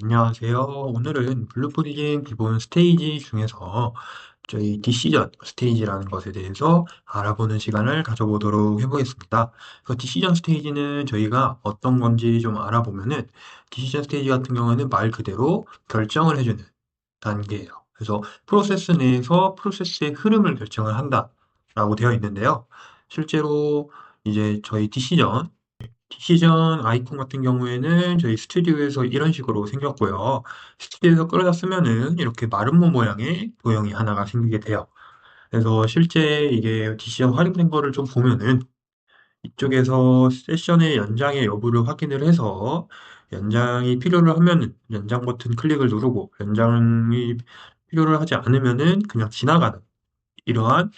안녕하세요. 오늘은 블루프리즘 기본 스테이지 중에서 저희 디시전 스테이지라는 것에 대해서 알아보는 시간을 가져보도록 해보겠습니다. 그래서 디시전 스테이지는 저희가 어떤 건지 좀 알아보면은 디시전 스테이지 같은 경우에는 말 그대로 결정을 해주는 단계예요. 그래서 프로세스 내에서 프로세스의 흐름을 결정을 한다라고 되어 있는데요. 실제로 이제 저희 디시전 디시전 아이콘 같은 경우에는 저희 스튜디오에서 이런 식으로 생겼고요. 스튜디오에서 끌어다 쓰면은 이렇게 마름모 모양의 도형이 하나가 생기게 돼요. 그래서 실제 이게 디시전 활용된 거를 좀 보면은 이쪽에서 세션의 연장의 여부를 확인을 해서 연장이 필요를 하면은 연장 버튼 클릭을 누르고 연장이 필요를 하지 않으면은 그냥 지나가는 이러한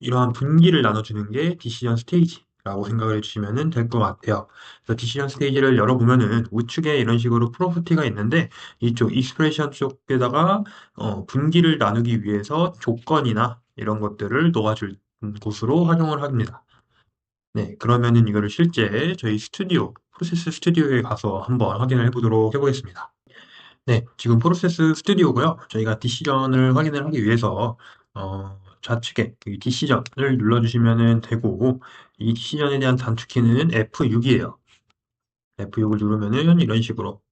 이러한 분기를 나눠주는 게 디시전 스테이지 라고 생각을 해주시면 될 것 같아요. 그래서 디시전 스테이지를 열어보면은 우측에 이런 식으로 프로퍼티가 있는데 이쪽 익스프레션 쪽에다가 어, 분기를 나누기 위해서 조건이나 이런 것들을 놓아줄 곳으로 활용을 합니다. 네, 그러면은 이거를 실제 저희 스튜디오, 프로세스 스튜디오에 가서 한번 확인을 해보도록 해보겠습니다. 네, 지금 프로세스 스튜디오고요. 저희가 디시전을 확인을 하기 위해서 어, 좌측에 그 디시전을 눌러주시면 되고 이 디시전에 대한 단축키는 F6이에요. F6을 누르면은 이런 식으로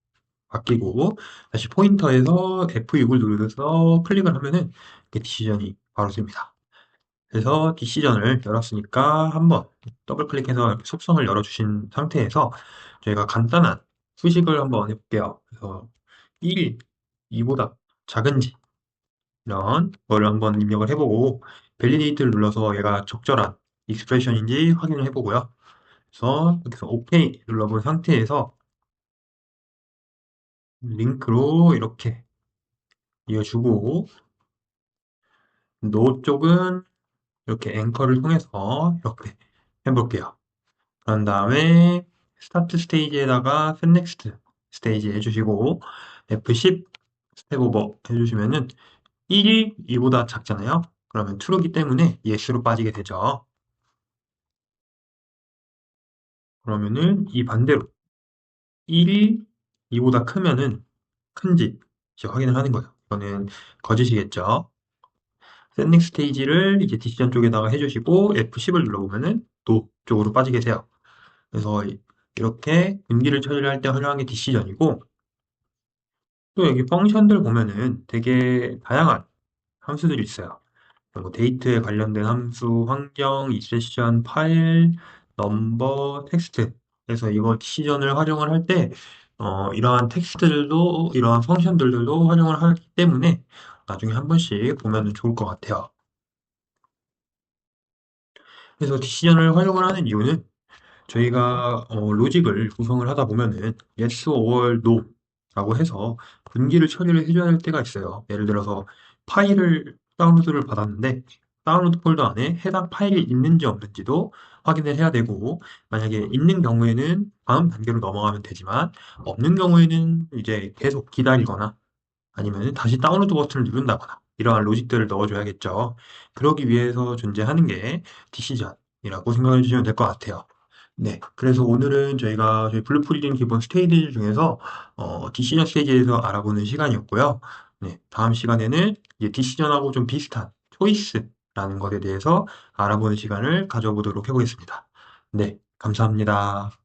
바뀌고 다시 포인터에서 F6을 눌러서 클릭을 하면은 디시전이 바로 됩니다. 그래서 디시전을 열었으니까 한번 더블 클릭해서 속성을 열어주신 상태에서 저희가 간단한 수식을 한번 해볼게요. 그래서 1, 2보다 작은지 이런 거를 한번 입력을 해보고 밸리데이트를 눌러서 얘가 적절한 익스프레션인지 확인을 해보고요. 그래서 여기서 OK 눌러본 상태에서 링크로 이렇게 이어주고 노 쪽은 이렇게 앵커를 통해서 이렇게 해볼게요. 그런 다음에 스타트 스테이지에다가 next 스테이지 해주시고 F10 스텝 오버 해주시면은 1이 2보다 작잖아요. 그러면 true기 때문에 yes로 빠지게 되죠. 그러면은 이 반대로 1이 2보다 크면은 큰지 확인을 하는 거예요. 이거는 거짓이겠죠. 샌딩 스테이지를 이제 디시전 쪽에다가 해주시고 F10을 눌러보면은 도 쪽으로 빠지게 돼요. 그래서 이렇게 분기를 처리할 때 활용한 게 디시전이고 또 여기 펑션들 보면은 되게 다양한 함수들이 있어요. 뭐 데이트에 관련된 함수, 환경, 이세션, 파일, 넘버, 텍스트. 그래서 이거 디시전을 활용을 할 때, 어, 이러한 텍스트들도, 이러한 펑션들도 활용을 하기 때문에 나중에 한 번씩 보면 좋을 것 같아요. 그래서 디시전을 활용을 하는 이유는 저희가 어, 로직을 구성을 하다 보면은 yes or no 라고 해서 분기를 처리를 해줘야 할 때가 있어요. 예를 들어서 파일을 다운로드를 받았는데 다운로드 폴더 안에 해당 파일이 있는지 없는지도 확인을 해야 되고 만약에 있는 경우에는 다음 단계로 넘어가면 되지만 없는 경우에는 이제 계속 기다리거나 아니면 다시 다운로드 버튼을 누른다거나 이러한 로직들을 넣어줘야겠죠. 그러기 위해서 존재하는 게 디시전이라고 생각해 주시면 될 것 같아요. 네, 그래서 오늘은 저희가 저희 블루프리즘 기본 스테이지 중에서 어, 디시전 스테이지에서 알아보는 시간이었고요. 네, 다음 시간에는 이제 디시전하고 좀 비슷한 초이스 라는 것에 대해서 알아보는 시간을 가져보도록 해보겠습니다. 네, 감사합니다.